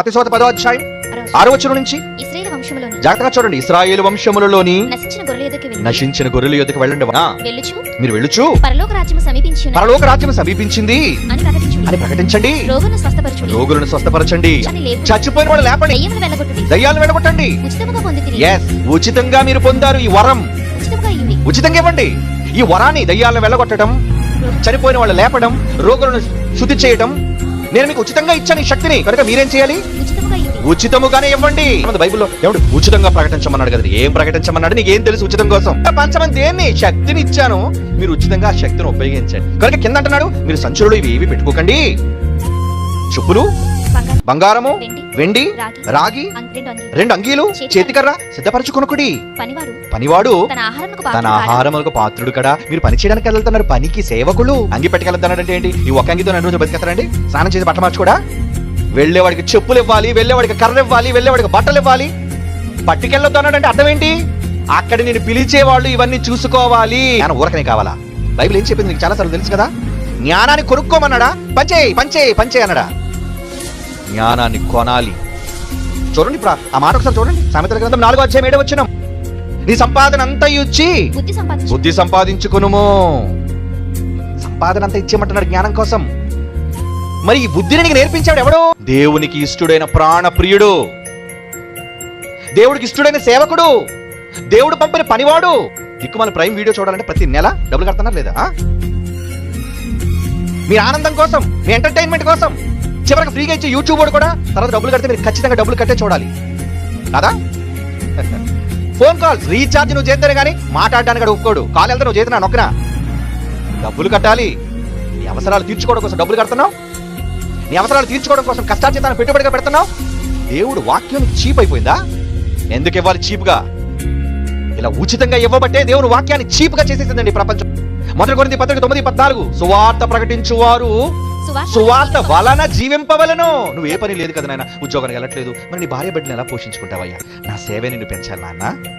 మతేశ్వత పదో అధ్యాయం ఆరో వచనం నుంచి జాగ్రత్తగా చూడండి ఇస్రాయేల్ వంశములలోని నశించిన గొర్రెల యొద్దకు వెళ్ళండి. మీరు వెళ్ళుచు. పరలోక రాజ్యము సమీపించి ఉన్నది పరలోక రాజ్యం సమీపించింది. అని ప్రకటించుడి. రోగులను స్వస్థపరచుడి. చచ్చిపోయిన వాళ్ళు లేపండి. దయ్యములు వెళ్ళగొట్టుడి. దయ్యాలను ఉచితంగా మీరు పొందారు ఈ వరం. ఉచితంగా ఇవ్వండి. ఈ వరాన్ని దయ్యాలను వెళ్ళగొట్టడం చనిపోయిన వాళ్ళు లేపడం రోగులను శుద్ధి చేయడం నేను మీకు ఉచితంగా ఇచ్చాను ఈ శక్తిని. కనుక మీరేం చేయాలి? ఉచితముగానే ఇవ్వండి. మన బైబిల్లో? ఉచితంగా ప్రకటించమన్నాడు కదా ఏం ప్రకటించమన్నాడు? నీకేం తెలుసు ఉచితం కోసం? పంచమని దేన్ని? శక్తిని ఇచ్చాను. మీరు ఉచితంగా ఆ శక్తిని ఉపయోగించండి. కనుక కింద అంటున్నాడు మీరు సంచులు ఇవి ఏవి పెట్టుకోకండి. చెప్పులు బంగారము వెండి రాగి రెండు అంగీలు చేతికర్ర సిద్ధపరచుకొనుకుడి. పనివాడు పనివాడు తన? ఆహారములకు పాత్రుడు కదా. మీరు పని చేయడానికి వెళ్తున్నారు పనికి సేవకులు. అంగి పెట్టుకెళ్తున్నాడంటే ఏంటి? ఈ ఒక అంగితో రెండు రోజులు బతికేస్తారండి. స్నానం చేసి బట్టలు మార్చుకోడా? వెళ్ళేవాడికి చెప్పులు ఇవ్వాలి వెళ్ళేవాడికి కర్ర ఇవ్వాలి వెళ్ళేవాడికి బట్టలు ఇవ్వాలి. పట్టుకెళ్ళొద్దు అన్నాడంటే అర్థం ఏంటి? అక్కడ నేను పిలిచే వాళ్ళు ఇవన్నీ చూసుకోవాలి. జ్ఞానం ఊరకనే కావాలా? బైబిల్ ఏం చెప్పింది నీకు చాలా సార్లు తెలుసు కదా? జ్ఞానాన్ని కొనుక్కోమన్నాడా? పంచే పంచే పంచే అన్నాడా? జ్ఞానాన్ని కొనాలి. చూడండి ఇప్పుడు ఆ- మాట ఒకసారి చూడండి. సామెతల గ్రంథం నాలుగో అధ్యాయం ఏడో వచ్చిన నీ సంపాదన అంతా ఇచ్చి బుద్ధి సంపాదించు. బుద్ధి సంపాదించుకునుము. సంపాదన అంతా ఇచ్చేయమంటున్నాడు జ్ఞానం కోసం. మరి ఈ బుద్ధిని నీకు నేర్పించాడు ఎవడు? దేవునికి ఇష్టడైన ప్రాణ ప్రియుడు దేవుడికి ఇష్టడైన సేవకుడు. దేవుడు పంపిన పనివాడు. దిక్కు మన ప్రైమ్ వీడియో చూడాలంటే ప్రతి నెల డబ్బులు కడుతున్నారు లేదా? మీ ఆనందం కోసం మీ ఎంటర్టైన్మెంట్ కోసం. చివరికి ఫ్రీగా ఇచ్చే యూట్యూబ్ కూడా తర్వాత డబ్బులు కడితే మీరు ఖచ్చితంగా డబ్బులు కట్టే చూడాలి. కదా ఫోన్ కాల్స్ రీఛార్జ్ నువ్వు చేస్తేనే కానీ మాట్లాడడానికి అక్కడ ఒప్పుకోడు. కాల్ వెళ్తే నువ్వు చేతున్నా నొక్కనా. డబ్బులు కట్టాలి. నీ అవసరాలు తీర్చుకోవడం కోసం డబ్బులు కడుతున్నావు. నీ అవసరాలు తీర్చుకోవడం కోసం కష్టార్జితాన్ని పెట్టుబడిగా పెడుతున్నావు. దేవుడు వాక్యం చీప్ అయిపోయిందా ఎందుకు ఇవ్వాలి చీప్గా? ఇలా ఉచితంగా ఇవ్వబట్టే దేవుడు వాక్యాన్ని చీప్గా చేసేసిందండి ప్రపంచం. మొదటి కొన్ని పత్రిక తొమ్మిది పద్నాలుగు. సువార్త ప్రకటించువారు సువార్త? వలన జీవింపవలను. నువ్వు ఏ పని లేదు కదా నాయన? ఉద్యోగానికి వెళ్ళట్లేదు. మరి నీ భార్య బిడ్డను ఎలా పోషించుకుంటావయ్యా? నా సేవే నిన్ను పెంచాలి నాన్న.